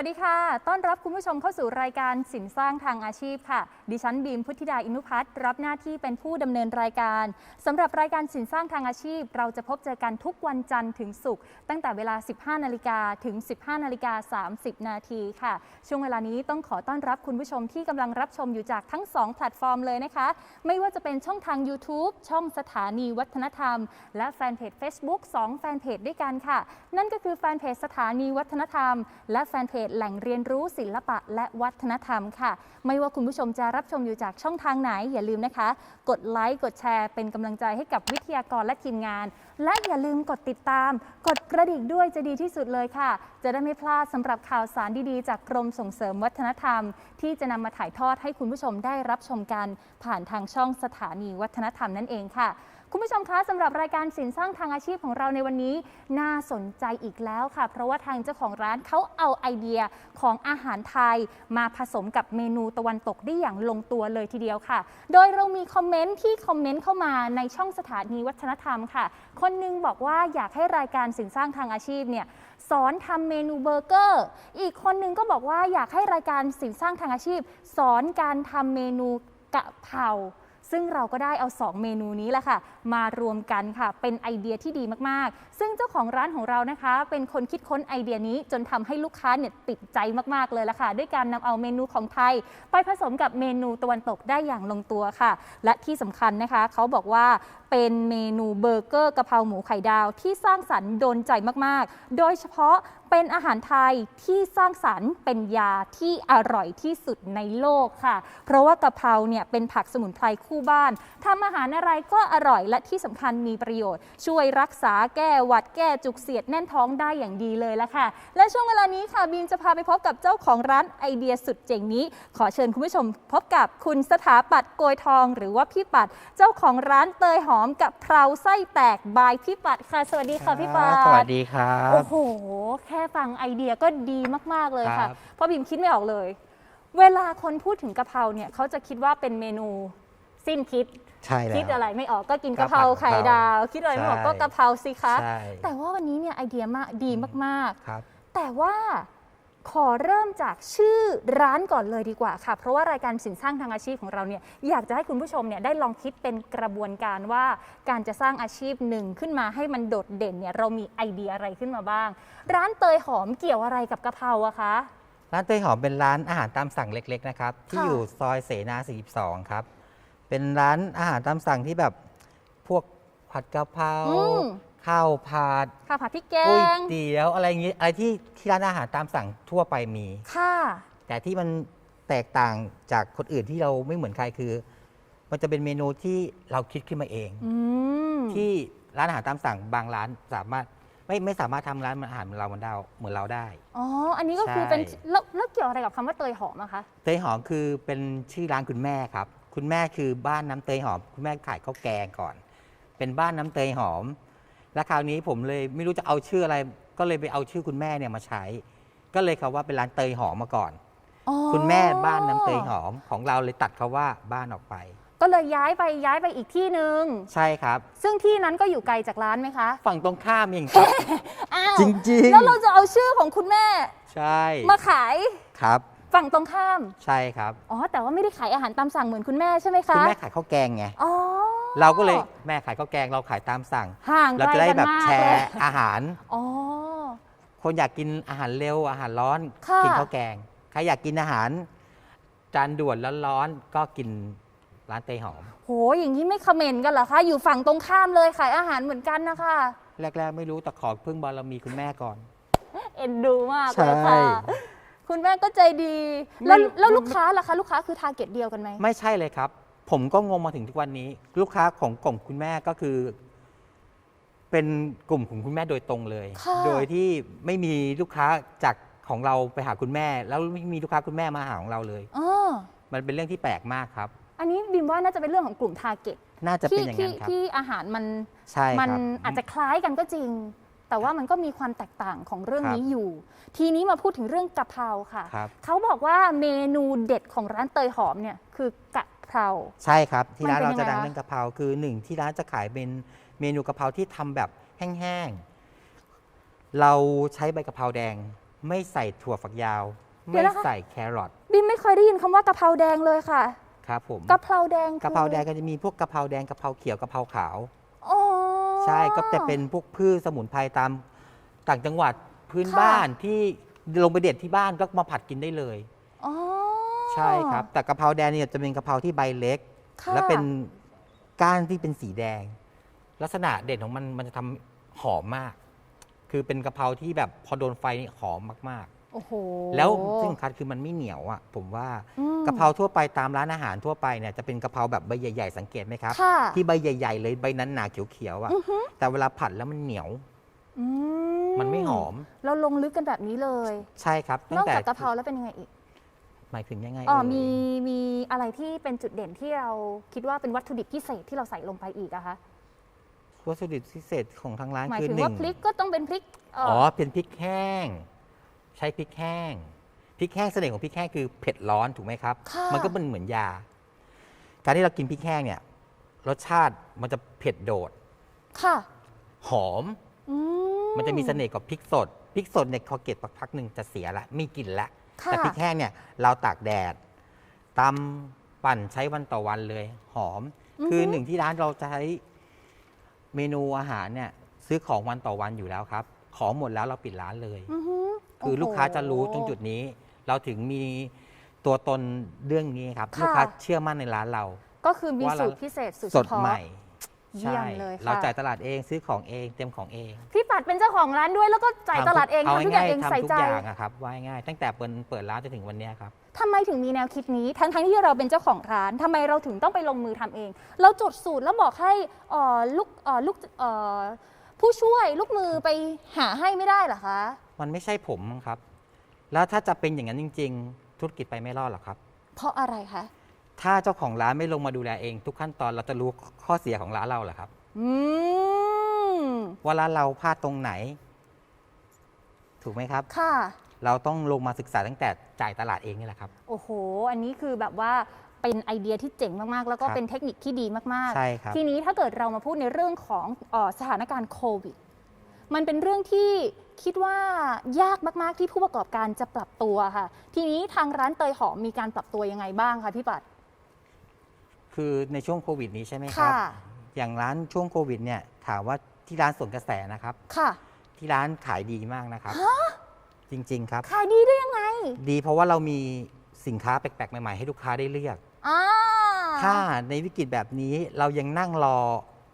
สวัสดีค่ะ ต้อนรับคุณผู้ชมเข้าสู่รายการสินสร้างทางอาชีพค่ะ ดิฉันบีมพุทธิดาอินุพัฒน์รับหน้าที่เป็นผู้ดำเนินรายการ สำหรับรายการสินสร้างทางอาชีพ เราจะพบเจอกันทุกวันจันทร์ถึงศุกร์ตั้งแต่เวลา 15 นาฬิกาถึง 15 นาฬิกา 30 นาทีค่ะ ช่วงเวลานี้ต้องขอต้อนรับคุณผู้ชมที่กำลังรับชมอยู่จากทั้ง 2 แพลตฟอร์มเลยนะคะ ไม่ว่าจะเป็นช่องทาง YouTube ช่องสถานีวัฒนธรรม และแฟนเพจ Facebook 2 แฟนเพจด้วยกันค่ะ นั่นก็คือแฟนเพจสถานีวัฒนธรรม และแฟนเพจแหล่งเรียนรู้ศิลปะและวัฒนธรรมค่ะ ไม่ว่าคุณผู้ชมจะรับชมอยู่จากช่องทางไหน อย่าลืมนะคะ กดไลค์กดแชร์ เป็นกำลังใจให้กับวิทยากรและทีมงาน และอย่าลืมกดติดตาม กดกระดิ่งด้วยจะดีที่สุดเลยค่ะ จะได้ไม่พลาดสำหรับข่าวสารดีๆ จากกรมส่งเสริมวัฒนธรรม ที่จะนำมาถ่ายทอดให้คุณผู้ชมได้รับชมกัน ผ่านทางช่องสถานีวัฒนธรรมนั่นเองค่ะ คุณผู้ชมคะสำหรับรายการสินสร้างทางอาชีพของเราในวันนี้ น่าสนใจอีกแล้วค่ะ เพราะว่าทางเจ้าของร้านเขาเอาไอเดียของอาหารไทย มาผสมกับเมนูตะวันตกได้อย่างลงตัวเลยทีเดียวค่ะ โดยเรามีคอมเมนต์ที่คอมเมนต์เข้ามาในช่องสถานีวัฒนธรรมค่ะ คนหนึงบอกว่าอยากให้รายการสินสร้างทางอาชีพเนี่ยสอนทำเมนูเบอร์เกอร์ อีกคนนึงก็บอกว่าอยากให้รายการสินสร้างทางอาชีพ สอนการทำเมนูกะเพรา ซึ่งเราก็ได้เอา 2 เมนูนี้แหละค่ะ มารวมกันค่ะ เป็นไอเดียที่ดีมาก ซึ่งเจ้าของร้านของเรานะคะ เป็นคนคิดค้นไอเดียนี้จนทำให้ลูกค้าเนี่ยติดใจมากๆเลยละค่ะ ด้วยการนำเอาเมนูของไทย ไปผสมกับเมนูตะวันตกได้อย่างลงตัวค่ะ และที่สำคัญนะคะ เขาบอกว่าเป็นเมนูเบอร์เกอร์กะเพราหมูไข่ดาวที่สร้างสรรค์โดนใจมากๆ โดยเฉพาะเป็นอาหารไทยที่สร้างสรรค์เป็นยาที่อร่อยที่สุดในโลกค่ะ เพราะว่ากะเพราเนี่ยเป็นผักสมุนไพรคู่บ้านทำอาหารอะไรก็อร่อยและที่สำคัญมีประโยชน์ ช่วยรักษาแก้หวัดแก้จุกเสียดแน่นท้องได้อย่างดีเลยละค่ะ และช่วงเวลานี้ค่ะบีมจะพาไปพบกับเจ้าของร้านไอเดียสุดเจ๋งนี้ ขอเชิญคุณผู้ชมพบกับคุณสถาปัตย์โกยทอง หรือว่าพี่ปัดเจ้าของร้านเตยหอมกับเพราไส้แตกบายพี่ปัดค่ะ สวัสดีค่ะพี่ปัด สวัสดีครับ โอ้โห แค่ฟังไอเดียก็ดีมาก ๆ เลยค่ะครับเพราะบิมคิดไม่ออกเลย เวลาคนพูดถึงกะเพราเนี่ยเขาจะคิดว่าเป็นเมนูสิ้นคิด ใช่แล้วคิดอะไรไม่ออกก็กินก็กะเพราผัดกะเพราไข่ดาว คิดอะไรไม่ออกใช่ก็กะเพราสิคะ ใช่แต่ว่าวันนี้เนี่ยไอเดียมากดีมากครับ ๆ แต่ว่าขอเริ่มจากชื่อร้านก่อนเลยดีกว่าค่ะ เพราะว่ารายการสินสร้างทางอาชีพของเราเนี่ยอยากจะให้คุณผู้ชมเนี่ยได้ลองคิดเป็นกระบวนการว่าการจะสร้างอาชีพหนึ่งขึ้นมาให้มันโดดเด่นเนี่ยเรามีไอเดียอะไรขึ้นมาบ้าง ร้านเตยหอมเกี่ยวอะไรกับกะเพราอะคะ ร้านเตยหอมเป็นร้านอาหารตามสั่งเล็ก ๆ นะครับ ที่ค่ะ อยู่ซอยเสนา 42 ครับ เป็นร้านอาหารตามสั่งที่แบบพวกผัดกะเพราอืม ข้าวผัดข้าวผัดพริกแกก๋วยง เตี๋ยวอะไรอย่างงี้อะไรที่ที่ร้านอาหารตามสั่งทั่วไปมี ค่ะ แต่ที่มันแตกต่างจากคนอื่นที่เราไม่เหมือนใครคือ มันจะเป็นเมนูที่เราคิดขึ้นมาเอง อืม ที่ร้านอาหารตามสั่งบางร้านสามารถไม่ไม่สามารถทำร้านอาหารเหมือนเรามันได้เหมือนเราได้ อ๋อ อันนี้ก็คือใช่เป็นแล้วแล้วเกี่ยวอะไรกับคำว่าเตยหอมอะคะ เตยหอมคือเป็นชื่อร้านคุณแม่ครับ คุณแม่คือบ้านน้ำเตยหอม คุณแม่ขายข้าวแกงก่อน เป็นบ้านน้ำเตยหอม แล้วคราวนี้ผมเลยไม่รู้จะเอาชื่ออะไร ก็เลยไปเอาชื่อคุณแม่เนี่ยมาใช้ ก็เลยคำว่าเป็นร้านเตยหอมมาก่อน อ๋อคุณแม่บ้านน้ำเตยหอมของเราเลยตัดคาว่าบ้านออกไป ก็เลยย้ายไปย้ายไปอีกที่หนึ่งใช่ครับ ซึ่งที่นั้นก็อยู่ไกลจากร้านไหมคะฝั่งตรงข้ามเองครับ อ้าวจริงๆ แล้วเราจะเอาชื่อของคุณแม่ใช่มาขาย ครับ ฝั่งตรงข้าม ใช่ครับ อ๋อ แต่ว่าไม่ได้ขายอาหารตามสั่งเหมือนคุณแม่ใช่ไหมคะ คุณแม่ขายข้าวแกงไง อ๋อ เราก็เลยแม่ขายข้าวแกงเราขายตามสั่ง ห่างเราไกลจะได้กันแบบมากแชเลยร์อาหาร อ๋อ คนอยากกินอาหารเร็วอาหารร้อนค่ะกินข้าวแกง ใครอยากกินอาหาร จานด่วนร้อนๆก็กินร้านเตยหอม โห อย่างนี้ไม่คอมเมนต์กันเหรอคะ อยู่ฝั่งตรงข้ามเลยขายอาหารเหมือนกันนะคะ แรกๆ ไม่รู้แต่ขอพึ่งบารมีคุณแม่ก่อน เอ็นดูมากใช่เลยค่ะ คุณแม่ก็ใจดี แล้วไม่ แล้วลูกค้าล่ะคะ ลูกค้าคือทาร์เก็ตเดียวกันไหม ไม่ใช่เลยครับ ผมก็งงมาถึงทุกวันนี้ ลูกค้าของกลุ่มคุณแม่ก็คือ เป็นกลุ่มของคุณแม่โดยตรงเลย ค่ะ โดยที่ไม่มีลูกค้าจากของเราไปหาคุณแม่ แล้วไม่มีลูกค้าคุณแม่มาหาของเราเลย อ๋อมันเป็นเรื่องที่แปลกมากครับ อันนี้บิมว่าน่าจะเป็นเรื่องของกลุ่มทาร์เก็ตน่าจะเป็ที่นอย่างที่นั้นครับ ที่อาหารมันใช่มันครับอาจจะคล้ายกันก็จริง แต่ว่ามันก็มีความแตกต่างของเรื่องครับนี้อยู่ ทีนี้มาพูดถึงเรื่องกะเพราค่ะ ครับเขาบอกว่าเมนูเด็ดของร้านเตยหอมเนี่ยคือกะเพรา ใช่ครับ ที่ร้านมันเป็นเราจะดังยังไงคะ เรื่องกะเพราคือหนึ่งที่ร้านจะขายเป็นเมนูกะเพราที่ทำแบบแห้งๆเราใช้ใบกะเพราแดง ไม่ใส่ถั่วฝักยาวเดี๋ยไม่วนะคะใส่แครอทบิมไม่เคยได้ยินคำว่ากะเพราแดงเลยค่ะครับผมกะเพราแดงคือกะเพราแดงก็จะมีพวกกะเพราแดงกะเพราเขียวกะเพราขาวอ๋อ ใช่ก็จะเป็นพวกพืชสมุนไพรตามต่างจังหวัดพื้นค่ะ บ้านที่ลงไปเด็ดที่บ้านก็มาผัดกินได้เลย อ๋อใช่ครับ แต่กะเพราแดงเนี่ยจะเป็นกะเพราที่ใบเล็ก ค่ะและเป็นก้านที่เป็นสีแดง ลักษณะเด่นของมันมันจะทำหอมมาก คือเป็นกะเพราที่แบบพอโดนไฟนี่หอมมาก โอ้โหๆแล้วที่สำคัญคือมันไม่เหนียวอะผมว่าอืม กะเพราทั่วไปตามร้านอาหารทั่วไปเนี่ยจะเป็นกะเพราแบบใบใหญ่ ๆ สังเกตไหมครับ ค่ะที่ใบใหญ่ ๆ เลยใบนั้นหนาเขียวๆอะอือฮึแต่เวลาผัดแล้วมันเหนียวอืมันไม่หอม เราลงลึกกันแบบนี้เลย ใช่ครับนตั้อกงแต่จากกะเพราแล้วเป็นยังไงอีกหมายถึงยังไงอ๋อเยมีมีอะไรที่เป็นจุดเด่นที่เราคิดว่าเป็นวัตถุดิบพิเศษที่เราใส่ลงไปอีกอะคะวัตถุดิบพิเศษของทางร้านหมายคือถึงหนึ่ว่างพริกก็ต้องเป็นพริกเอ๋อเป็นพริกแห้ง ใช้พริกแห้งพริกแห้งเสน่ห์ของพริกแห้งคือเผ็ดร้อนถูกไหมครับ ค่ะ มันก็เป็นเหมือนยา การที่เรากินพริกแห้งเนี่ยรสชาติมันจะเผ็ดโดด ค่ะหอม อืมันจะมีเสน่ห์กับพริกสดพริกสดเนี่ยพอเก็บพักๆหนึ่งจะเสียละไม่กินละ ค่ะแต่พริกแห้งเนี่ยเราตากแดดตำปั่นใช้วันต่อวันเลย หอม คือหนึ่งที่ร้านเราจะใช้เมนูอาหารเนี่ยซื้อของวันต่อวันอยู่แล้วครับ ของหมดแล้วเราปิดร้านเลย อือฮึ คือโโหลูกค้าจะรู้ตรงจุดนี้ เราถึงมีตัวตนเรื่องนี้ครับ ค่ะ ลูกค้าเชื่อมั่นในร้านเรา ก็คือมีว่าเรา สูตรพิเศษสูตรสเฉดพาะ ใหม่เยี่ยใช่มเลยค่ะ เราจ่ายตลาดเองซื้อของเองเตรียมของเองพี่ปัดเป็นเจ้าของร้านด้วยแล้วก็จ่ายตลาดเองทำทุกอย่างเองทำใส่ทุกใจอย่างอะครับว่าง่ายๆตั้งแต่เปิดเปิดร้านจนถึงวันเนี้ยครับ ทำไมถึงมีแนวคิดนี้ ทั้งทั้งที่เราเป็นเจ้าของร้านทำไมเราถึงต้องไปลงมือทำเอง เราจดสูตรแล้วบอกให้เอ่อลูกเอ่อลูกเอ่อผู้ช่วยลูกมือไปหาให้ไม่ได้เหรอคะ มันไม่ใช่ผมมั้งครับ แล้วถ้าจะเป็นอย่างนั้นจริง ๆ ธุรกิจไปไม่รอดหรอกครับ เพราะอะไรคะ ถ้าเจ้าของร้านไม่ลงมาดูแลเอง ทุกขั้นตอนเราจะรู้ข้อเสียของร้านเราเหรอครับอืมว่าร้านเราพลาดตรงไหน ถูกไหมครับ ค่ะ เราต้องลงมาศึกษาตั้งแต่จ่ายตลาดเองนี่แหละครับ โอ้โห อันนี้คือแบบว่าเป็นไอเดียที่เจ๋งมาก ๆ แล้วก็ครับ เป็นเทคนิคที่ดีมาก ใช่ครับ ๆ ทีนี้ถ้าเกิดเรามาพูดในเรื่องของเออสถานการณ์โควิด มันเป็นเรื่องที่ คิดว่ายากมาก ๆ ที่ผู้ประกอบการจะปรับตัวค่ะ ทีนี้ทางร้านเตยหอมมีการปรับตัวยังไงบ้างคะพี่ปัด คือในช่วงโควิดนี้ใช่ไหมครับ ค่ะ อย่างร้านช่วงโควิดเนี่ยถามว่าที่ร้านสวนกระแสนะครับ ค่ะ ที่ร้านขายดีมากนะครับ จริง ๆ ครับ ขายดีได้ยังไงดีเพราะว่าเรามีสินค้าแปลกๆ ใหม่ ๆ ให้ลูกค้าได้เลือก อ่า ถ้าในวิกฤตแบบนี้เรายังนั่งรอ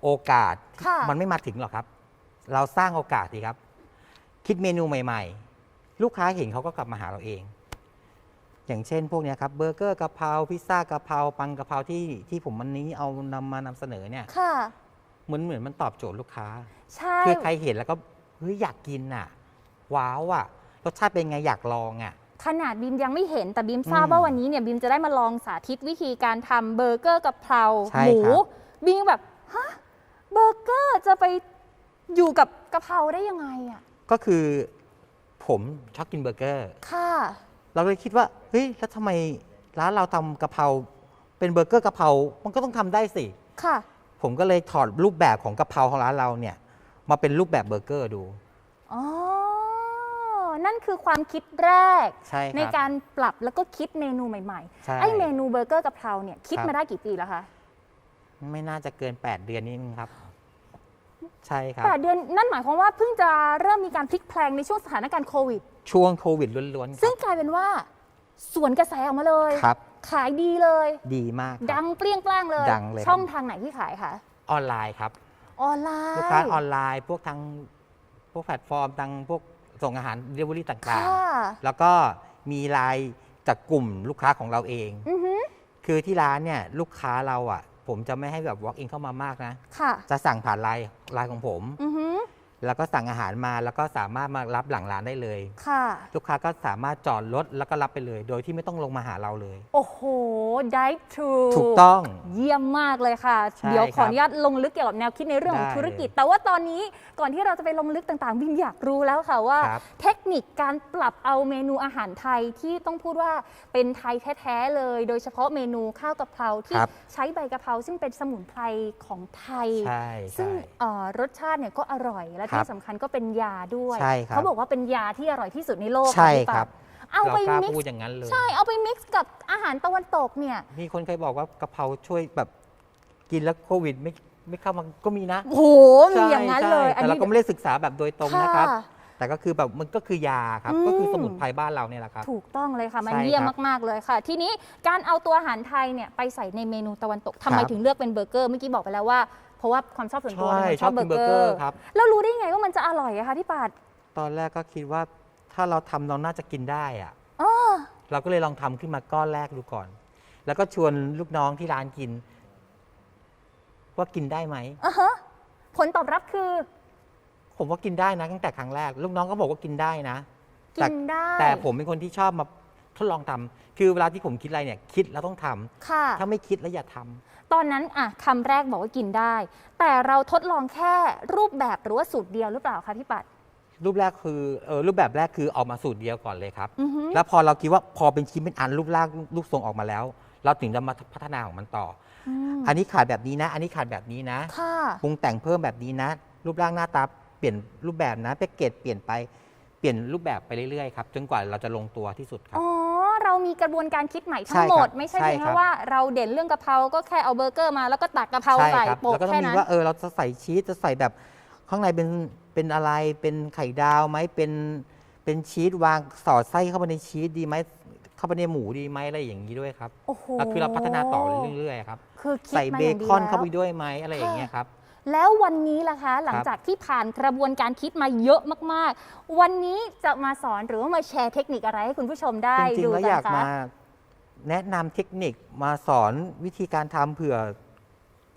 โอกาสค่ะ มันไม่มาถึงหรอกครับ เราสร้างโอกาสดีครับ คิดเมนูใหม่ ๆ ลูกค้าเห็นเขาก็กลับมาหาเราเอง อย่างเช่นพวกเนี้ยครับเบอร์เกอร์กะเพราพิซซ่ากะเพราปังกะเพราที่ที่ผมวันนี้เอานำมานำเสนอเนี่ยค่ะเหมือนเหมือนมันตอบโจทย์ลูกค้าใช่คือใครเห็นแล้วก็เฮ้ยอยากกินอะ ว้าวอะรสชาติเป็นไงอยากลองอะขนาดบีมยังไม่เห็นแต่บีมทราบอืมว่าวันนี้เนี่ยบีมจะได้มาลองสาธิตวิธีการทำเบอร์เกอร์กะเพราใช่หมูครับบีมแบบฮะเบอร์เกอร์จะไปอยู่กับกะเพราได้ยังไงอะ ก็คือผมชอบกินเบอร์เกอร์ ค่ะ เราเลยคิดว่าเฮ้ยแล้วทำไมร้านเราทำกะเพราเป็นเบอร์เกอร์กะเพรา มันก็ต้องทำได้สิ ค่ะ ผมก็เลยถอดรูปแบบของกะเพราของร้านเราเนี่ยมาเป็นรูปแบบเบอร์เกอร์ดู อ๋อ นั่นคือความคิดแรกใช่ครับ ในการปรับแล้วก็คิดเมนูใหม่ใช่ๆ ไอ้เมนูเบอร์เกอร์กะเพราเนี่ยคิดครับ มาได้กี่ปีแล้วคะ ไม่น่าจะเกิน 8 เดือนนี้มั้งครับ ใช่ครับแปดเดือนนั่นหมายความว่าเพิ่งจะเริ่มมีการพลิกแพลงในช่วงสถานการณ์โควิด ช่วงโควิดล้วนๆคซึ่รังบกลายเป็นว่าสวนกระแสออกมาเลย ครับ ขายดีเลย ดีมากครับ ดังเปรี้ยงปร้างเลย ดังเลยครับ ช่องทางไหนที่ขายคะ ออนไลน์ครับ ออนไลน์ลูกค้าออนไลน์พวกทางพวกแพลตฟอร์มทางพวกส่งอาหารเดลิเวอรี่ต่างค่ะๆแล้วก็มีไลน์จากกลุ่มลูกค้าของเราเอง อือหือคือที่ร้านเนี่ยลูกค้าเราอะ ผมจะไม่ให้แบบ walk in เข้ามามากนะ ค่ะ จะสั่งผ่านไลน์ไลน์ของผม อือหือ แล้วก็สั่งอาหารมาแล้วก็สามารถมารับหลังร้านได้เลย ค่ะ ลูกค้าก็สามารถจอดรถแล้วก็รับไปเลย โดยที่ไม่ต้องลงมาหาเราเลย โอ้โห ได้ทรูถูกต้อง เยี่ยมมากเลยค่ะ ใช่เดี๋ยวขครัอบอนุญาตลงลึกเกี่ยวกับแนวคิดในเรื่องของได้ธุรกิจเลยแต่ว่าตอนนี้ก่อนที่เราจะไปลงลึกต่างๆบิมอยากรู้แล้วค่ะว่า ครับ เทคนิคการปรับเอาเมนูอาหารไทยที่ต้องพูดว่าเป็นไทยแท้ๆเลย โดยเฉพาะเมนูข้าวกะเพราที่ครับ ใช้ใบกะเพราซึ่งเป็นสมุนไพรของไทย ใช่ซึ่งใช่ เอ่อรสชาติเนี่ยก็อร่อยและครับ ที่สำคัญก็เป็นยาด้วย ใช่ครับเขาบอกว่าเป็นยาที่อร่อยที่สุดในโลกใช่ะพี่ปัดครับ เอาเราไปกล้ามิกพูดซ์อย่างนั้นเลย ใช่เอาไปมิกซ์กับอาหารตะวันตกเนี่ย มีคนเคยบอกว่ากะเพราช่วยแบบกินแล้วโควิดไม่ไม่เข้ามาก็มีนะโอ้โหมีอย่างนั้นเลย ใช่แต่เราก็ไม่ได้ศึกษาแบบโดยตรงนะครับ ค่ะ แต่ก็คือแบบมันก็คือยาครับ อืม ก็คือสมุนไพรบ้านเราเนี่ยแหละครับ ถูกต้องเลยค่ะ มันใช่เยี่ยมครับมาก ๆ เลยค่ะ ทีนี้การเอาตัวอาหารไทยเนี่ยไปใส่ในเมนูตะวันตกทำไมครับ ถึงเลือกเป็นเบอร์เกอร์ เมื่อกี้บอกไปแล้วว่าเพ ราะว่าความชอบส่วนตัวใช่เป็นคนชอบกินเบอร์เกอร์ครับ แล้วรู้ได้ไงว่ามันจะอร่อยอะคะพี่ปัดตอนแรกก็คิดว่าถ้าเราทำเราน่าจะกินได้อะอ้อเราก็เลยลองทำขึ้นมาก้อนแรกดูก่อน แล้วก็ชวนลูกน้องที่ร้านกิน ว่ากินได้ไหม อะฮะผลตอบรับคือผมว่ากินได้นะตั้งแต่ครั้งแรก ลูกน้องก็บอกว่ากินได้นะ กิแต่นได้แต่ผมเป็นคนที่ชอบมาทดลองทำคือเวลาที่ผมคิดอะไรเนี่ย คิดแล้วต้องทำค่ะ ถ้าไม่คิดแล้วอย่าทำ ตอนนั้นอะคำแรกบอกว่ากินได้ แต่เราทดลองแค่รูปแบบหรือว่าสูตรเดียวหรือเปล่าคะพี่ปัด รูปแรกคือเออรูปแบบแรกคือออกมาสูตรเดียวก่อนเลยครับ อือหือแล้วพอเราคิดว่าพอเป็นชิ้นเป็นอันรูปร่างรูปทรงออกมาแล้ว เราถึงจะมาพัฒนาของมันต่ออืมออันนี้ขาดแบบนี้นะ อันนี้ขาดแบบนี้นะค่ะ ปรุงแต่งเพิ่มแบบนี้นะ รูปร่างหน้าตาเปลี่ยนรูปแบบนะแพ็กเกจเปลี่ยนไปเปลี่ยนรูปแบบไปเรื่อยๆครับจนกว่าเราจะลงตัวที่สุดครับ อ๋อ เรามีกระบวนการคิดใหม่ทั้ใช่งครับหมดไม่ใช่ใช่เพียงครัแค่บ ว่าเราเด่นเรื่องกะเพราก็แค่เอาเบอร์เกอร์มาแล้วก็ตักกะเพราใช่ใส่ครับโปะแล้วก็ต้องแค่มีนั้น ว่าเออเราจะใส่ชีสจะใส่แบบข้างในเป็นเป็นอะไรเป็นไข่ดาวไหมเป็นเป็นชีสวางสอดไส้เข้าไปในชีสดีไหมเข้าไปในหมูดีไหมอะไรอย่างนี้ด้วยครับโอ้โหก็คือเราพัฒนาต่อเรื่อยๆครับ คือคิดใส่มาเบอย่างดีคอนเข้าไปแล้ว ด้วยไหมอะไรอย่างเงี้ยครับ แล้ววันนี้ล่ะคะ หลังครับจากที่ผ่านกระบวนการคิดมาเยอะมาก ๆ วันนี้จะมาสอนหรือว่ามาแชร์เทคนิคอะไรให้คุณผู้ชมได้จริงดูๆแล้วกัอนยากคะมาแนะนำเทคนิคมาสอนวิธีการทำเผื่อ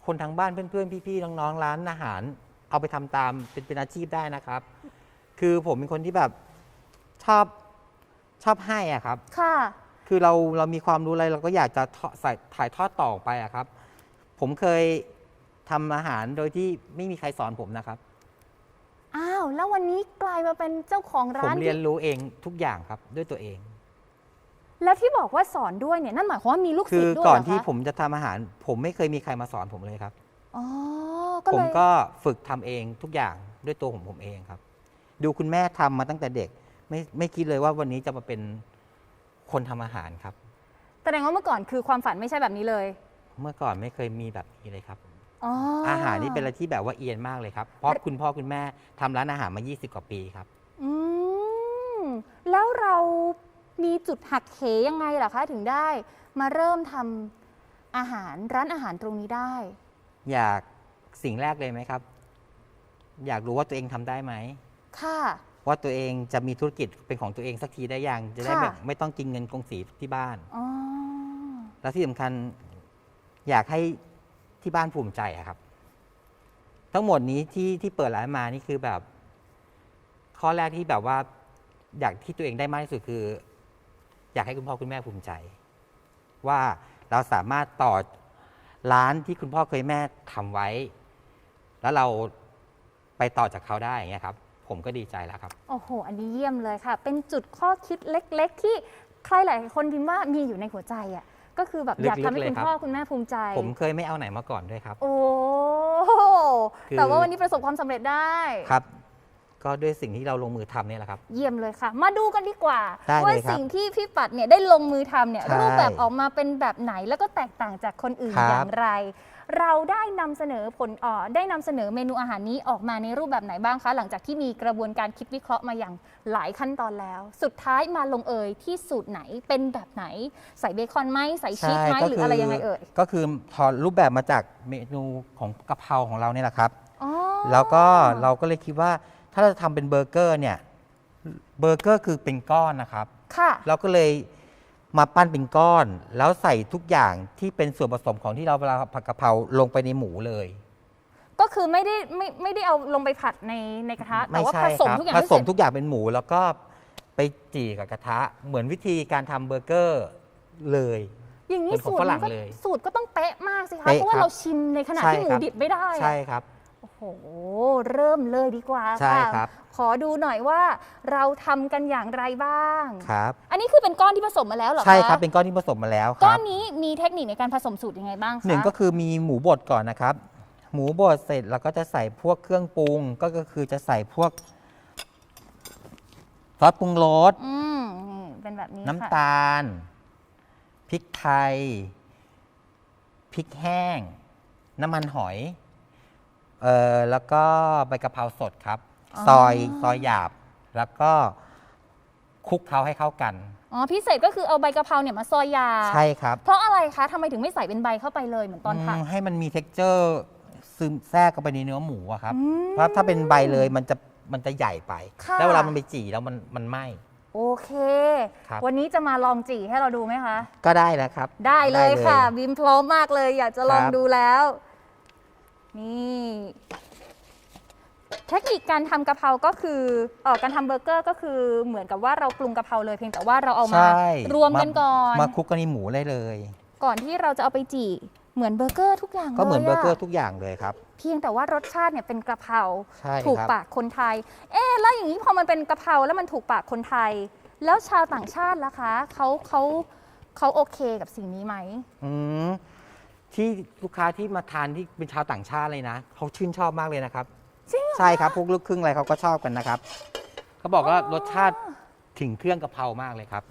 คนทางบ้านเพื่อนๆ พี่ๆ น้องๆ ร้านอาหาร เอาไปทำตามเป็นเป็นอาชีพได้นะครับ คือผมเป็นคนที่แบบชอบชอบให้อะครับ ค่ะ คือเราเรามีความรู้อะไรเราก็อยากจะทอใส่ถ่ายทอดต่อไปอะครับ ผมเคย ทำอาหารโดยที่ไม่มีใครสอนผมนะครับ อ้าว แล้ววันนี้กลายมาเป็นเจ้าของผมร้านเรียนรู้เองทุกอย่างครับด้วยตัวเอง แล้วที่บอกว่าสอนด้วยเนี่ยนั่นหมายความว่ามีลูกคืศิษอย์ด้วยก่อนเหรอที่คะผมจะทำอาหาร ผมไม่เคยมีใครมาสอนผมเลยครับ อ๋อก็ผเลมยก็ฝึกทำเองทุกอย่างด้วยตัวผมผมเองครับ ดูคุณแม่ทำมาตั้งแต่เด็ก ไม่ไม่คิดเลยว่าวันนี้จะมาเป็นคนทำอาหารครับ แสดงว่าเมื่อก่อนคือความฝันไม่ใช่แบบนี้เลย เมื่อก่อนไม่เคยมีแบบนี้เลยครับ อ๋ออ อาหารนี่เป็นอะไรที่แบบว่าเอียนมากเลยครับ เพราะคุณพ่อคุณแม่ทำร้านอาหารมา 20 กว่าปีครับ อืมแล้วเรามีจุดหักเหยังไงล่ะคะ ถึงได้ มาเริ่มทำอาหารร้านอาหารตรงนี้ได้ อยากสิ่งแรกเลยไหมครับ อยากรู้ว่าตัวเองทำได้ไหม ค่ะ ว่าตัวเองจะมีธุรกิจเป็นของตัวเองสักทีได้ยัง จะได้ค่ะ แบบไม่ต้องกินเงินกงสีที่บ้าน อ๋อ แล้วที่สำคัญอยากให้ ที่บ้านภูมิใจอะครับ ทั้งหมดนี้ที่ที่เปิดร้านมานี่คือแบบ ข้อแรกที่แบบว่าอยากที่ตัวเองได้มากที่สุดคือ อยากให้คุณพ่อคุณแม่ภูมิใจ ว่าเราสามารถต่อร้านที่คุณพ่อเคยแม่ทำไว้ แล้วเราไปต่อจากเขาได้อย่างเงี้ยครับ ผมก็ดีใจแล้วครับ โอ้โห อันนี้เยี่ยมเลยค่ะ เป็นจุดข้อคิดเล็ก ๆ ที่ใครหลายคนคิดว่ามีอยู่ในหัวใจอะ ก็คือแบบอยากลึกๆทำให้เลยคุณครับ พ่อคุณแม่ภูมิใจ ผมเคยไม่เอาไหนมาก่อนด้วยครับ โอ้คือ แต่ว่าวันนี้ประสบความสำเร็จได้ ครับ ก็ด้วยสิ่งที่เราลงมือทำเนี่ยแหละครับ เยี่ยมเลยค่ะ มาดูกันดีกว่าได้เลยว่าครับสิ่งที่พี่ปัดเนี่ยได้ลงมือทำเนี่ยใช่รูปแบบออกมาเป็นแบบไหนแล้วก็แตกต่างจากคนอื่นครับอย่างไร เราได้นำเสนอผลอ่อได้นำเสนอเมนูอาหารนี้ออกมาในรูปแบบไหนบ้างคะ หลังจากที่มีกระบวนการคิดวิเคราะห์มาอย่างหลายขั้นตอนแล้ว สุดท้ายมาลงเอยที่สูตรไหนเป็นแบบไหน ใส่เบคอนไหมใส่ชีสไหมหรืออะไรยังไงเอ่ยก็คือถอดรูปแบบมาจากเมนูของกะเพราของเราเนี่ยแหละครับอ๋อแล้วก็เราก็เลยคิดว่าถ้าเราจะทำเป็นเบอร์เกอร์เนี่ยเบอร์เกอร์คือเป็นก้อนนะครับ ค่ะ เราก็เลย มาปั้นเป็นก้อน แล้วใส่ทุกอย่างที่เป็นส่วนผสมของที่เราเวลาผัดกะเพราลงไปในหมูเลย ก็คือไม่ได้ไม่ไม่ได้เอาลงไปผัดในในกระทะแต่ไม่ว่าใช่ผสมครับทุกอย่างผให้สเสร็มจทุกอย่างเป็นหมูแล้วก็ไปจี่กับกระทะ เหมือนวิธีการทำเบอร์เกอร์เลย อย่างนี้เป็นของสูตรฝรั่มันงก็เลยสูตรก็ต้องเป๊ะมากสิคะเป๊ะเพราะว่าครับเราชิมในขณะใช่ที่หมูครับดิบไม่ได้อะใช่ครับ โอ้โหเริ่มเลยดีกว่าใช่ค่ะครับ ขอดูหน่อยว่าเราทำกันอย่างไรบ้าง ครับ อันนี้คือเป็นก้อนที่ผสมมาแล้วเหรอคะใช่ครับเป็นก้อนที่ผสมมาแล้วคก้อรันบนี้มีเทคนิคในการผสมสูตรยังไงบ้างคะหนึ่งก็คือมีหมูบดก่อนนะครับหหมูบดเสร็จเราก็จะใส่พวกเครื่องปรุงก็ก็คือจะใส่พวกซอสปรุงรส อืมนี่เป็นแบบนี้น้ำค่ะตาล พริกไทย พริกแห้ง น้ำมันหอย เอ่อแล้วก็ใบกะเพราสดครับซอยซอยหยาบ แล้วก็คลุกเคล้าให้เข้ากัน อ๋อพิเศษก็คือเอาใบกะเพราเนี่ยมาซอยยา ใช่ครับเพราะอะไรคะทำไมถึงไม่ใส่เป็นใบเข้าไปเลยเหมือนตอนผัด มให้มันมี t e x t อร์ซึมแทรกเข้าไปในเนื้อหมูอะครับ อืมเพราะถ้าเป็นใบเลยมันจะมันจะใหญ่ไป ค่ะ แล้วเวลามันไปจี่แล้วมันมันไหม้ โอเค ครับ วันนี้จะมาลองจี่ให้เราดูไหมคะ ก็ได้แล้วครับ ได้เลยค่ะ บิมพร้อมมากเลย อยากจะลองครับ ดูแล้ว นี่เทคนิคการทำกะเพราก็คือเออการทำเบอร์เกอร์ก็คือเหมือนกับว่าเราปรุงกะเพราเลยเพียงแต่ว่าเราเอามาใช่รวมกันก่อนมาคลุกกันในหมูได้เลย ก่อนที่เราจะเอาไปจี่เหมือนเบอร์เกอร์ทุกอย่างก็เหมือนลยะเบอร์เกอร์ทุกอย่างเลยครับ เพียงแต่ว่ารสชาติเนี่ยเป็นกะเพราใช่ถูกครับปากคนไทย เอ๊ะแล้วอย่างนี้พอมันเป็นกะเพราแล้วมันถูกปากคนไทย แล้วชาวต่างชาติล่ะคะเขาเขาเขาโอเคกับสิ่งนี้ไหมอืม ที่ลูกค้าที่มาทานที่เป็นชาวต่างชาติเลยนะเขาชื่นชอบมากเลยนะครับ จริงเหรอใช่ครับพวกลูกครึ่งอะไรเขาก็ชอบกันนะครับเขาบอกว่ารสชาติถึงเครื่องกะเพรามากเลยครับ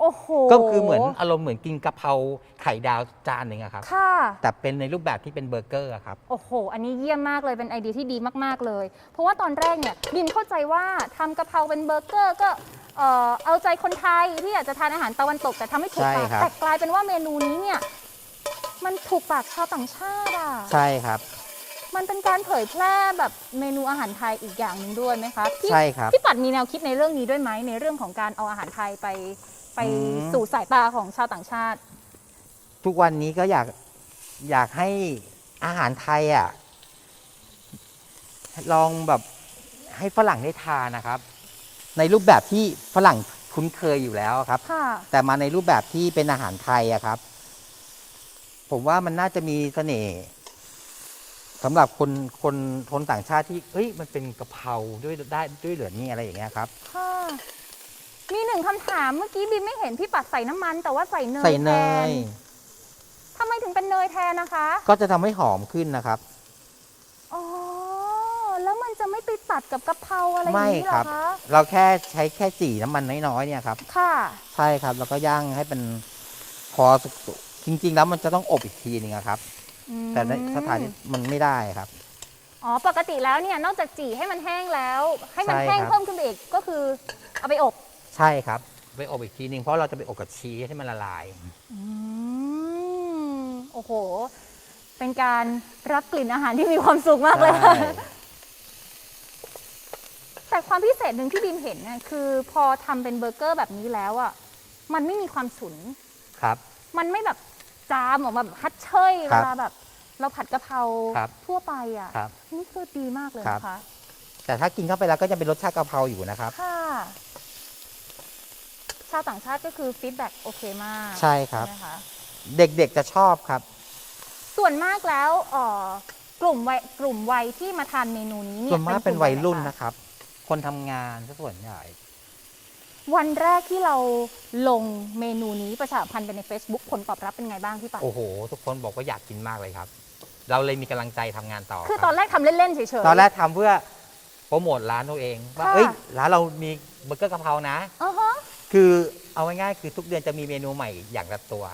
โอ้โหก็คือเหมือนอารมณ์เหมือนกินกะเพราไข่ดาวจานหนึ่งอะครับ ค่ะ แต่เป็นในรูปแบบที่เป็นเบอร์เกอร์อะครับ โอ้โห อันนี้เยี่ยมมากเลย เป็นไอเดียที่ดีมากๆเลย เพราะว่าตอนแรกเนี่ยบินเข้าใจว่าทำกะเพราเป็นเบอร์เกอร์ก็เอ่อเอาใจคนไทยที่อยากจะทานอาหารตะวันตกแต่ทำให้ถูกปากใช่ครับ แต่กลายเป็นว่าเมนูนี้เนี่ย มันถูกปากชาวต่างชาติอะ ใช่ครับ มันเป็นการเผยแพร่แบบเมนูอาหารไทยอีกอย่างหนึ่งด้วยไหมคะพี่ใช่ครับ พี่ปัดมีแนวคิดในเรื่องนี้ด้วยไหมในเรื่องของการเอาอาหารไทยไปไปอืม สู่สายตาของชาวต่างชาติ ทุกวันนี้ก็อยากอยากให้อาหารไทยอะลองแบบให้ฝรั่งได้ทานนะครับ ในรูปแบบที่ฝรั่งคุ้นเคยอยู่แล้วครับ ค่ะ แต่มาในรูปแบบที่เป็นอาหารไทยอะครับ ผมว่ามันน่าจะมีเสน่ห์สำหรับคนคนคนต่างชาติที่เอ้ยมันเป็นกะเพราด้วยได้ด้วยเหลือนี่อะไรอย่างเงี้ยครับ ค่ะ มีหนึ่งคำถามเมื่อกี้บินไม่เห็นพี่ปัดใส่น้ำมัน แต่ว่าใส่เนยใส่เนแทยทำไมถึงเป็นเนยแทนนะคะ ก็จะทำให้หอมขึ้นนะครับ อ๋อ แล้วมันจะไม่ไปตัดกับกะเพราอะไรอย่างนี้เหรไม่ครัอบคะ เราแค่ใช้แค่จี่น้ำมันน้อยๆเนี่ยครับ ค่ะ ใช่ครับ แล้วก็ย่างให้เป็นพอสุกๆ จริง ๆ แล้วมันจะต้องอบอีกทีหนึงอะครับ อืมแต่ในสถานที่มันไม่ได้ครับ อ๋อปกติแล้วเนี่ยนอกจากจี่ให้มันแห้งแล้ว ให้มันใช่แห้งครับ เพิ่มขึ้นไปอีกก็คือเอาไปอบ ใช่ครับ ไปอบอีกทีหนึงเพราะเราจะไปอบกับชีสให้มันละลาย อืมโอ้โห เป็นการรับกลิ่นอาหารที่มีความสุขมากเลยค่ะใช่ แต่ความพิเศษหนึ่งที่บีมเห็นเนี่ยคือพอทำเป็นเบอร์เกอร์แบบนี้แล้วอะ มันไม่มีความฉุน ครับ มันไม่แบบ จามออกมาแบบฮัดเชยครัเวบลาแบบ เราผัดกะเพราครับทั่วไปอะครับนี่คือดีมากเลยครับ นะคะแต่ถ้ากินเข้าไปแล้วก็จะเป็นรสชาติกะเพราอยู่นะครับ ค่ะชาวต่างชาติก็คือฟีดแบ็กโอเคมากใช่ครับ ไหมคะ เด็กๆจะชอบครับ ส่วนมากแล้วเอ่อกลุ่มวัยกลุ่มวัยที่มาทานเมนูนี้เนี่ยส่วนมากเป็นกลุ่วัยรุ่นไหคะนะครับ คนทำงานซะส่วนใหญ่ วันแรกที่เราลงเมนูนี้ประชาสัมพันธ์ไปใน Facebook ผลตอบรับเป็นไงบ้างพี่ปัดโอ้โห ทุกคนบอกว่าอยากกินมากเลยครับ เราเลยมีกำลังใจทำงานต่อคือรับตอนแรกทำเล่นๆเฉยๆ ตอนแรกทำเพื่อโปรโมทร้านตัวเองว่าค่ะ เอ้ยร้านเรามีเบอร์เกอร์กะเพรานะอ่าฮะคือเอาง่ายๆคือทุกเดือนจะมีเมนูใหม่อย่างละตัว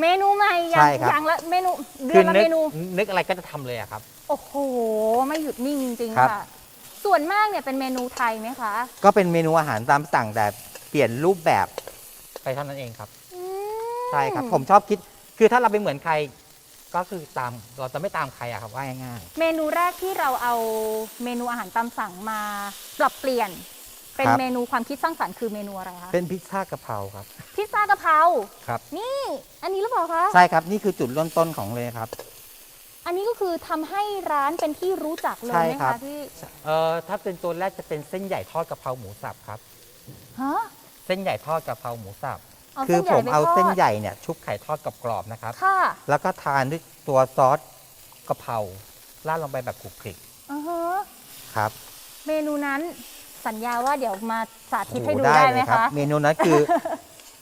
เมนูใหม่อย่าใช่งครับ อย่างละเมนูเดืคือนละนึกเมนู นึกอะไรก็จะทำเลยอะครับ โอ้โห ไม่หยุดนิ่งจริงครับๆค่ะ ส่วนมากเนี่ยเป็นเมนูไทยไหมคะ ก็เป็นเมนูอาหารตามสั่งแต่เปลี่ยนรูปแบบไปเท่านั้นเองครับอืใช่ครับ ผมชอบคิด คือถ้าเราไปเหมือนใคร ก็คือตามเราจะไม่ตามใครอะครับว่าง่าย เมนูแรกที่เราเอาเมนูอาหารตามสั่งมาปรับเปลี่ยน เป็นครับ เมนูความคิดสร้างสรรค์คือเมนูอะไรคะๆเป็นพิซซ่ากะเพราครับ พิซซ่ากะเพราครับ นี่ อันนี้หรือเปล่าคะ ใช่ครับนี่คือจุดเริ่มต้นของเลยครับ อันนี้ก็คือทำให้ร้านเป็นที่รู้จักเลยใช่ไหมครัคะบพี่เอ่อถ้าเป็นตัวแรกจะเป็นเส้นใหญ่ทอดกะเพราหมูสับครับ ฮะเส้นใหญ่ทอดกะเพราหมูสับ เอาคืเส้อนใหผญ่มไปเอาทอเส้นดใหญ่เนี่ยชุบไข่ทอดกรอบๆนะครับ ค่ะแล้วก็ทานด้วยตัวซอสกะเพราราดลงไปแบบคลุกคลิกอือฮะครับเมนูนั้นสัญญาว่าเดี๋ยวมาสาธิตให้โอ้ดูโหได้ไหมเลยรับคะ เมนูนั้นคือ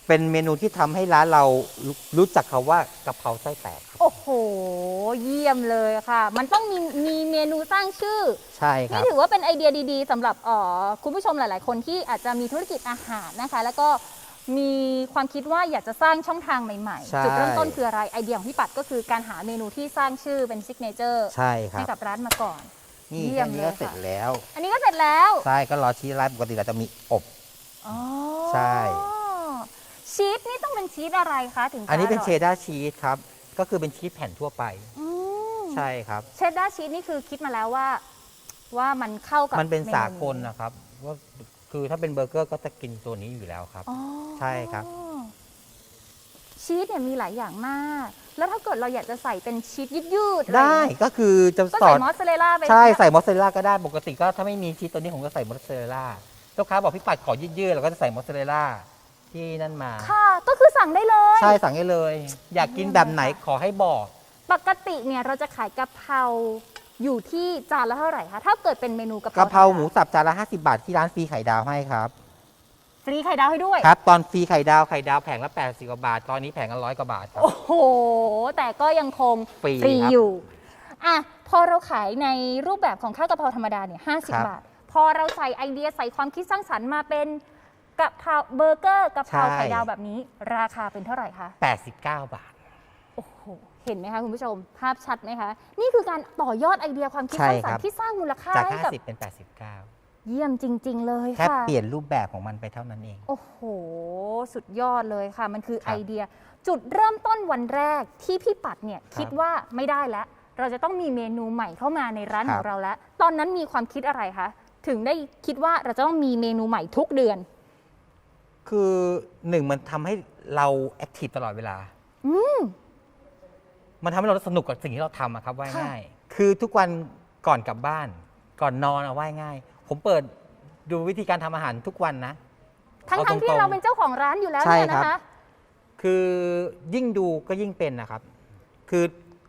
เป็นเมนูที่ทำให้ร้านเรารู้รู้จักคาว่ากะเพราไส้แตกครับโอ้โห เยี่ยมเลยค่ะ มันต้องมีมีเมนูสร้างชื่อ ใช่คนี่รับถือว่าเป็นไอเดียดีๆสำหรับเอ่อคุณผู้ชมหลาย ๆ คนที่อาจจะมีธุรกิจอาหารนะคะ แล้วก็มีความคิดว่าอยากจะสร้างช่องทางใหม่ใช่ ๆ จุดเริ่มต้นคืออะไรไอเดียของพี่ปัดก็คือการหาเมนูที่สร้างชื่อเป็นซิกเนเจอร์ใช่ครัให้บ กับร้านมาก่อน นี่เยี่ยแค่มนี้เลยก็เสร็จค่ะแล้ว อันนี้ก็เสร็จแล้ว ใช่ก็รอชีสไลฟ์ปกติเราจะมีอบ อ๋อใช่ ชีสนี่ต้องเป็นชีสอะไรคะถึงจะอันนี้เป็นร่ยเชดดาร์ชีสครับ ก็คือเป็นชีสแผ่นทั่วไป อืมใช่ครับ เชดดาร์ชีสนี่คือคิดมาแล้วว่า ว่ามันเข้ากับมันเป็นมสากลนะครับว่าคือถ้าเป็นเบอร์เกอร์ก็จะกินตัวนี้อยู่แล้วครับ อ๋อใช่ครับ ชีสเนี่ยมีหลายอย่างมาก แล้วถ้าเกิดเราอยากจะใส่เป็นชีสยืดๆอะไรได้อย่างเงี้ยก็คือจะก็สอใส่นมอสซาเรลล่าไปใช่ใส่มอสซาเรลล่าก็ได้ปกติก็ถ้าไม่มีชีสตัวนี้ผมก็ใส่มอสซาเรลล่าลูกค้าบอกพี่ปัดขอยืดๆเราก็จะใส่มอสซาเรลล่า ที่นั่นมา ค่ะ ก็คือสั่งได้เลย ใช่สั่งให้เลย อยากกินแบบไหนขอให้บอก ปกติเนี่ยเราจะขายกะเพราอยู่ที่จานละเท่าไหร่คะถ้าเกิดเป็นเมนูกะเพรากะเพราหมูสับจานละ 50 บาทที่ร้านฟรีไข่ดาวให้ครับ ฟรีไข่ดาวให้ด้วย ครับ ตอนฟรีไข่ดาวไข่ดาวแผงละ80กว่าบาท ตอนนี้แผงละร้อยกว่าบาทครับ โอ้โห แต่ก็ยังคงฟรีฟรีครับอยู่อะพอเราขายในรูปแบบของข้าวกะเพราธรรมดาเนี่ยห้าสิครับ บาท พอเราใส่ไอเดียใส่ความคิดสร้างสรรค์มาเป็น กะเพราเบอร์เกอร์กะเพราไข่ดาวแบบนี้ ราคาเป็นเท่าไหร่คะ89 บาท โอ้โหเห็นไหมคะคุณผู้ชม ภาพชัดไหมคะนี่คือการต่อยอดไอเดียความคิดใช่สร้างสรรครัค์บที่สร้างมูลค่าจาก ให้กับ50 เป็น 89 เยี่ยมจริง ๆ เลยแค่ค่ะ เปลี่ยนรูปแบบของมันไปเท่านั้นเอง โอ้โห สุดยอดเลยค่ะ มันคือครับไอเดีย จุดเริ่มต้นวันแรกที่พี่ปัดเนี่ยครับคิดว่าไม่ได้แล้ว เราจะต้องมีเมนูใหม่เข้ามาในร้านครัขบองเราแล้ว ตอนนั้นมีความคิดอะไรคะ ถึงได้คิดว่าเราจะต้องมีเมนูใหม่ทุกเดือน คือหนึ่งมันทำให้เราแอคทีฟตลอดเวลา อืม มันทำให้เราสนุกกับสิ่งที่เราทำอะครับว่าค่ะง่าย คือทุกวันก่อนกลับบ้าน ก่อนนอนอะว่าง่าย ผมเปิดดูวิธีการทำอาหารทุกวันนะ ทั้งเอาทั้งตที่รงๆเราเป็นเจ้าของร้านอยู่แล้วใช่เนี่ยครันะบคะคือยิ่งดูก็ยิ่งเป็นนะครับ คือ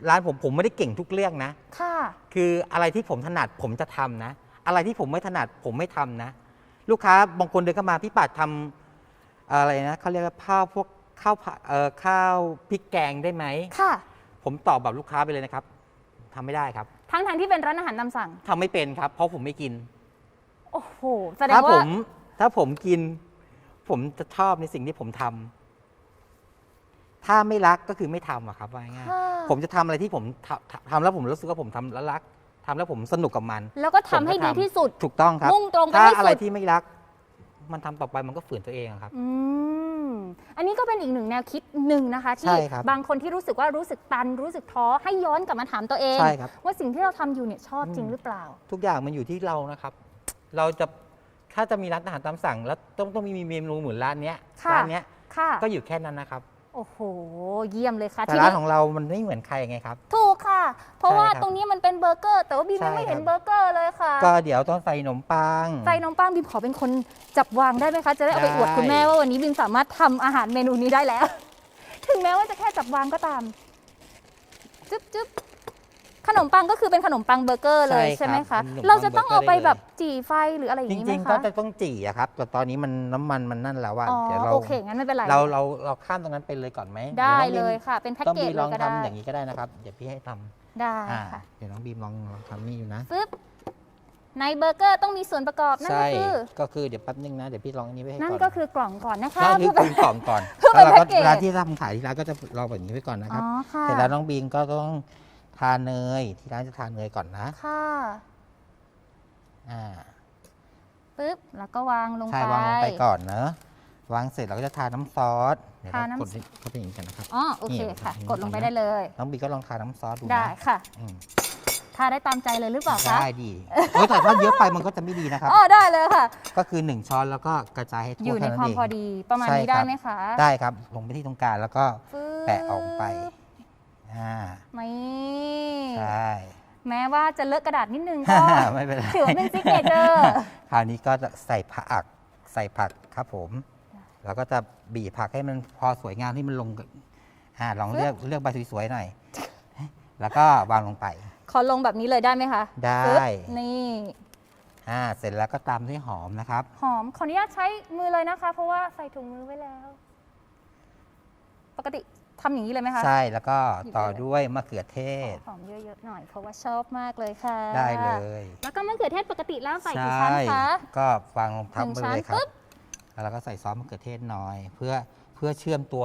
ร้านผมผมไม่ได้เก่งทุกเรื่องนะ ค่ะ คืออะไรที่ผมถนัดผมจะทำนะ อะไรที่ผมไม่ถนัดผมไม่ทำนะ ลูกค้าบางคนเดินเข้ามาพี่ปัดทำ อะไรนะเขาเรียกว่าข้าวพวกข้าวผัดเอ่อข้าวพริกแกงได้ไหม ค่ะ ผมตอบแบบลูกค้าไปเลยนะครับทำไม่ได้ครับทั้งทั้งที่เป็นร้านอาหารตามสั่ง ทำไม่เป็นครับ เพราะผมไม่กิน โอ้โห แสดงถ้าผว่า มถ้าผมกิน ผมจะชอบในสิ่งที่ผมทำถ้าไม่รักก็คือไม่ทำอะครับว่าง่ายค่ะๆผมจะทำอะไรที่ผมทำทำทำแล้วผมรู้สึกว่าผมทำแล้วรักทำแล้วผมสนุกกับมันแล้วก็ทำให้ผมก็ดีทำที่สุด ถูกต้องครับ มุ่งตรงไปถ้าให้สุดอะไรที่ไม่รัก มันทำต่อไปมันก็ฝืนตัวเองอะครับ อืมอันนี้ก็เป็นอีกหนึ่งแนวคิดหนึ่งนะคะ ที่ใช่ครับ บางคนที่รู้สึกว่ารู้สึกตัน รู้สึกท้อให้ย้อนกลับมาถามตัวเอง ใช่ครับ ว่าสิ่งที่เราทำอยู่เนี่ยชอบอืมจริงหรือเปล่า ทุกอย่างมันอยู่ที่เรานะครับ เราจะถ้าจะมีร้านอาหารตามสั่ง แล้วต้องต้องมีเมนูเหมือนร้านเนี้ยค่ะ ร้านเนี้ยค่ะ ก็อยู่แค่นั้นนะครับ โอ้โห เยี่ยมเลยค่ะแต่ทีร้านนี้ของเรามันไม่เหมือนใครไงครับ ถูก ค่ะ เพราะใช่ว่าครับ ตรงนี้มันเป็นเบอร์เกอร์ แต่ว่าบีมยังไม่ใช่เห็นครับเบอร์เกอร์เลยค่ะก็เดี๋ยวต้องใส่ขนมปัง ใส่นมปังบีมขอเป็นคนจับวางได้ไหมคะ จะได้เอาไปได้ อวดคุณแม่ว่าวันนี้บีมสามารถทำอาหารเมนูนี้ได้แล้ว ถึงแม้ว่าจะแค่จับวางก็ตาม จึ๊บจึ๊บ ขนมปังก็คือเป็นขนมปังเบอร์เกอร์เลยใช่ใช่ไหมครัคะบเป็นขนมปังเราจะต้องเอาไปเบอร์เกอร์ได้เลย แบบจี่ไฟหรืออะไรอย่างจนี้ไหมริงๆคะก็จะต้องจี่อะครับแต่ตอนนี้มันน้ำมันมันนั่นแล้วว่าอ๋อเดี๋ยวเราโอเคงั้นไม่เป็นไรเราเราเราข้ามตรงนั้นไปเลยก่อนไหมได้วน้องเลบียมค่ะ เป็นแพ็กต้องเกจบีเลลอยงก็ได้ทำอย่างนี้ก็ได้นะครับ เดี๋ยวพี่ให้ทำได้อ่าค่ะเดี๋ยวน้องบีมลองลองทำนี่อยู่นะปึ๊บในเบอร์เกอร์ต้องมีส่วนประกอบนั่นใช่ก็คือ ก็คือเดี๋ยวแป๊บนึงนะเดี๋ยวพี่ลองอันนี้ไว้ให้ก่อนนั่นก็คือกล่องก่อนนะคะนั่นคือเพื่อ คุณกล่องก่อนเพื่อเป็นแล้วเราก็แพ็กเกจ เวลาที่ทำขายที่ร้านก็จะรอแบบนี้ไว้ก่อนนะคอ๋รับอค่ะเสร็จแล้วน้องบีมก็ต้อง ทาเนย ที่ร้านจะทาเนยก่อนนะ ค่ะอ่าปึ๊บ แล้วก็วางลงใช่ไปวางลงไปก่อนเนอะวางเสร็จเราก็จะทาน้ำซอสเดี๋ยวทาเราน้ำ กดเข้าไปอย่างนี้กันนะครับ อ๋อโอเคนี่ค่ะ นี่ กดลงไปได้เลย น้องบีก็ลองทาน้ำซอสดูนะได้ค่ะ อืมทาได้ตามใจเลยหรือเปล่าคะ ได้ดีเฮ้ยแต่ถ้าเยอะไปมันก็จะไม่ดีนะครับ อ๋อได้เลยค่ะ ก็คือ 1 ช้อนแล้วก็กระจายให้ทั่วอยู่ในเท่าความเง พอดีประมาณใช่นี้ครัได้บไหมคะได้ครับ ลงไปที่ตรงกลางแล้วก็ปึ๊บแปะออกไป อ่าไม่ใช่ แม้ว่าจะเลอะกระดาษนิดนึงก็ ไม่เป็นไรถือว่าเป็นซิกเนเจอร์ คราวนี้ก็จะใส่ผักใส่ผักครับผม แล้วก็จะบีบผักให้มันพอสวยงามที่มันลงกับอ่าลองเลือกเลือกใบสวยๆหน่อย แล้วก็วางลงไป ขอลงแบบนี้เลยได้ไหมคะ ได้ปึ๊บนี่อ่าเสร็จแล้วก็ตามด้วยหอมนะครับ หอมขออนุญาตใช้มือเลยนะคะ เพราะว่าใส่ถุงมือไว้แล้ว ปกติ ทำอย่างนี้เลยไหมคะ ใช่แล้วก็หยิบต่อเลยด้วยมะเขือเทศหอมเยอะๆหน่อยเพราะว่าชอบมากเลยค่ะ ได้เลย แล้วก็มะเขือเทศปกติแล้วใส่กี่ใช่ชั้นคะก็ฟังทับหนึ่งไปชั้นเลยครับปึ๊บแล้วเราก็ใส่ซอสมะเขือเทศหน่อย เพื่อเพื่อเชื่อมตัว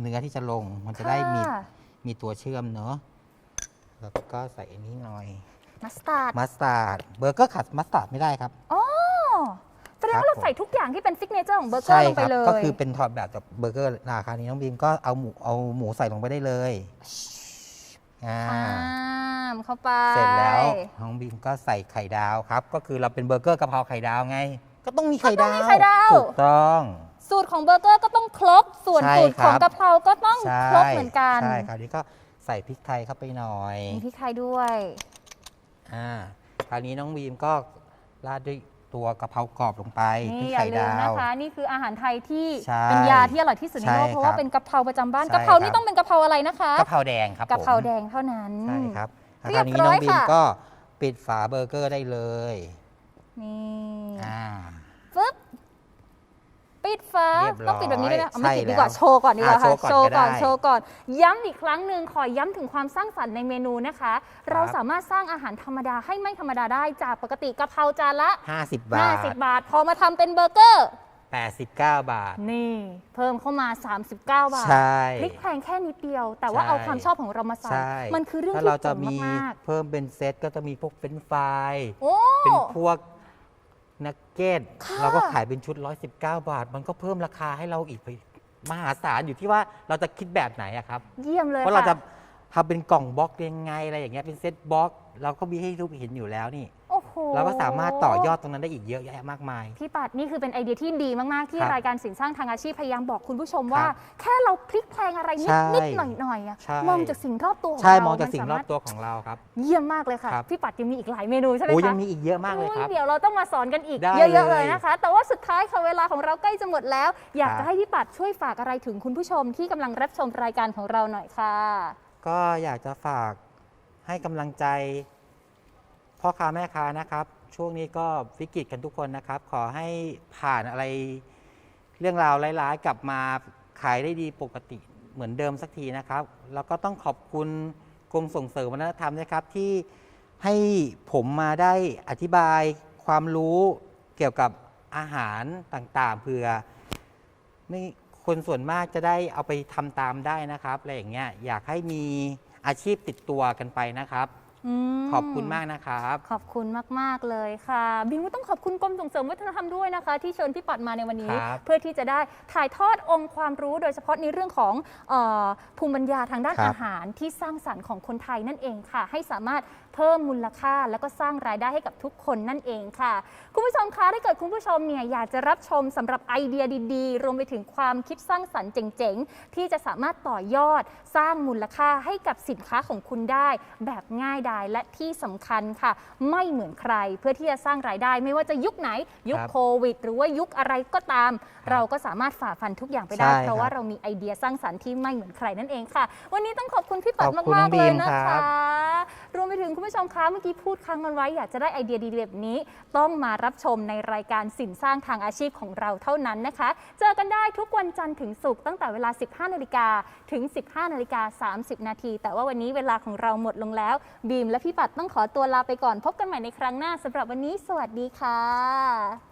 เนื้อที่จะลง มันจะได้มีค่ะมีตัวเชื่อมเนอะแล้วก็ใส่อันนี้หน่อยมัสตาร์ดมัสตาร์ดเบอร์เกอร์ขาดมัสตาร์ดไม่ได้ครับอ๋อแส ดงครับว่าเราผมใส่ทุกอย่างที่เป็นซิกเนเจอร์ของเบอร์เกอใช่ร์ลงคไปรัเลยก็คือเป็นถอดแบบจากเบอร์เกอร์ราคานี้น้องบีมก็เอาหมูเอาหมูใส่ลงไปได้เลยอ่าตามเข้าไปเสร็จแล้วน้องบีมก็ใส่ไข่ดาวครับ ก็คือเราเป็นเบอร์เกอร์กะเพราไข่ดาวไง ก็ต้องมีไข่ดาวก็ต้องมีไข่ดาวถูกต้อง สูตรของเบอร์เกอร์ก็ต้องครบส่วนใช่สูตรของครับ กะเพราก็ต้องใช่ครบเหมือนกันใช่คราวนี้ก็ใส่พริกไทยเข้าไปหน่อยมีพริกไทยด้วย อ่าคราวนี้น้องบีมก็ราดด้วย ตัวกะเพรากรอบลงไปพรินี่กอย่าไข่ลืมดานะว คะ นี่คืออาหารไทยที่ใช่เป็นยาที่อร่อยที่สุดในโลกใช่เพราะว่าครับเป็นกะเพราประจำบ้านใช่กะเพรานี่ครับ ต้องเป็นกะเพราอะไรนะคะกะเพราแดงครับกะเพราผมแดงเท่านั้นใช่ครับเรีคยราบวนี้ร้น้ออยงบีมค่ะ ก็ปิดฝาเบอร์เกอร์ได้เลยนี่อ่าฟึบ ปิดฝาเรียบร้อยต้องปิดแบบนี้ด้วยนะเอาไม่ใช่ปิดดีกว่าแล้วโชว์ก่อนดีกว่าอะค่ะโชว์ก่อนก็ได้โชว์ก่อน ย้ำอีกครั้งหนึ่งขอย้ำถึงความสร้างสรรค์ในเมนูนะคะเราสามารถสร้างอาหารธรรมดาให้ไม่ธรรมดาได้จากปกติกะเพราจานละ 50 บาท 50 บาท พอมาทำเป็นเบอร์เกอร์ 89 บาท นี่ เพิ่มเข้ามา 39 บาทใช่ พริกแพงแค่นิดเดียว แต่ว่าใช่ เอาความชอบของเรามาใส่ใช่มันคือเรื่องถ้าที่เราจะเจ๋งมีมากเพิ่มเป็นเซตก็จะมีพวกเฟรนช์ฟราย ๆโอ้ เป็นพวก นักเก็ตค่ะ เราก็ขายเป็นชุด 119 บาท มันก็เพิ่มราคาให้เราอีกไปมหาศาลอยู่ที่ว่าเราจะคิดแบบไหนอะครับเยี่ยมเลยเพราะเราจะค่ะทำเป็นกล่องบล็อกยังไงอะไรอย่างเงี้ยเป็นเซตบล็อก เราก็มีให้รูปเห็นอยู่แล้วนี่โอ้โหเราก็สามารถต่อยอดตรงนั้นได้อีกเยอะแยะมากมาย พี่ปัดนี่คือเป็นไอเดียที่ดีมาก ๆ ที่ครับรายการสินสร้างทางอาชีพพยายามบอกคุณผู้ชมว่า ครับแค่เราพลิกแพลงอะไรนิใช่ดนิดหน่อยหน่อยๆอะใช่ มองจากสิ่งรอบตัวของใช่เรามองจากนสิ่งรอบสมถตัวของเราครับ เยี่ยมมากเลยค่ะ ครับ พี่ปัดยังมีอีกหลายเมนูใช่ไหมโอ้คะยังมีอีกเยอะมากเลยครับ อุ๊เดี๋ยวเราต้องมาสอนกันอีกได้เยอะๆเลเลยยนะคะ แต่ว่าสุดท้ายค่ะเวลาของเราใกล้จะหมดแล้ว อยากครับจะให้พี่ปัดช่วยฝากอะไรถึงคุณผู้ชมที่กำลังรับชมรายการของเราหน่อยค่ะ ก็อยากจะฝากให้กำลังใจ พ่อค้าแม่ค้านะครับ ช่วงนี้ก็วิกฤตกันทุกคนนะครับ ขอให้ผ่านอะไรเรื่องราวร้ายๆ กลับมาขายได้ดีปกติเหมือนเดิมสักทีนะครับ แล้วก็ต้องขอบคุณกรมส่งเสริมวัฒนธรรมนะครับ ที่ให้ผมมาได้อธิบายความรู้เกี่ยวกับอาหารต่างๆเผื่อไม่คนส่วนมากจะได้เอาไปทำตามได้นะครับอะไรอย่างเงี้ยอยากให้มีอาชีพติดตัวกันไปนะครับ มขอบคุณมากนะครับ ขอบคุณมาก ๆ เลยค่ะ บิงก็ต้องขอบคุณกรมส่งเสริมวัฒนธรรมด้วยนะคะ ที่เชิญพี่ปัดมาในวันนี้ ครับเพื่อที่จะได้ถ่ายทอดองค์ความรู้โดยเฉพาะในเรื่องของเออภูมิปัญญาทางด้านครับ อาหารที่สร้างสรรค์ของคนไทยนั่นเองค่ะ ให้สามารถเพิ่มมูลค่า แล้วก็สร้างรายได้ให้กับทุกคนนั่นเองค่ะ คุณผู้ชมคะถ้าเกิดคุณผู้ชมเนี่ยอยากจะรับชมสำหรับไอเดียดีๆ รวมไปถึงความคิดสร้างสรรค์เจ๋งๆ ที่จะสามารถต่อยอดสร้างมูลค่าให้กับสินค้าของคุณได้ แบบง่ายดายและที่สำคัญค่ะ ไม่เหมือนใครเพื่อที่จะสร้างรายได้ ไม่ว่าจะยุคไหน ยุคครับโควิด หรือว่ายุคอะไรก็ตามครับเราก็สามารถฝ่าฟันทุกอย่างไปได้ใช่เพราะว่าครับเรามีไอเดียสร้างสรรค์ที่ไม่เหมือนใครนั่นเองค่ะ วันนี้ต้องขอบคุณพี่ปัดขอบคุณมากน้องๆเลยบีมนะครัคะบรวมไปถึงคุณผู้ชมคะเมื่อกี้พูดค้างกันไว้อยากจะได้ไอเดียดีๆแบบนี้ ต้องมารับชมในรายการสินสร้างทางอาชีพของเราเท่านั้นนะคะ เจอกันได้ทุกวันจันทร์ถึงศุกร์ตั้งแต่เวลา 15นาฬิกาถึง 15นาฬิกา30 นาที แต่ว่าวันนี้เวลาของเราหมดลงแล้ว บีมและพี่ปัดต้องขอตัวลาไปก่อน พบกันใหม่ในครั้งหน้าสำหรับวันนี้ สวัสดีค่ะ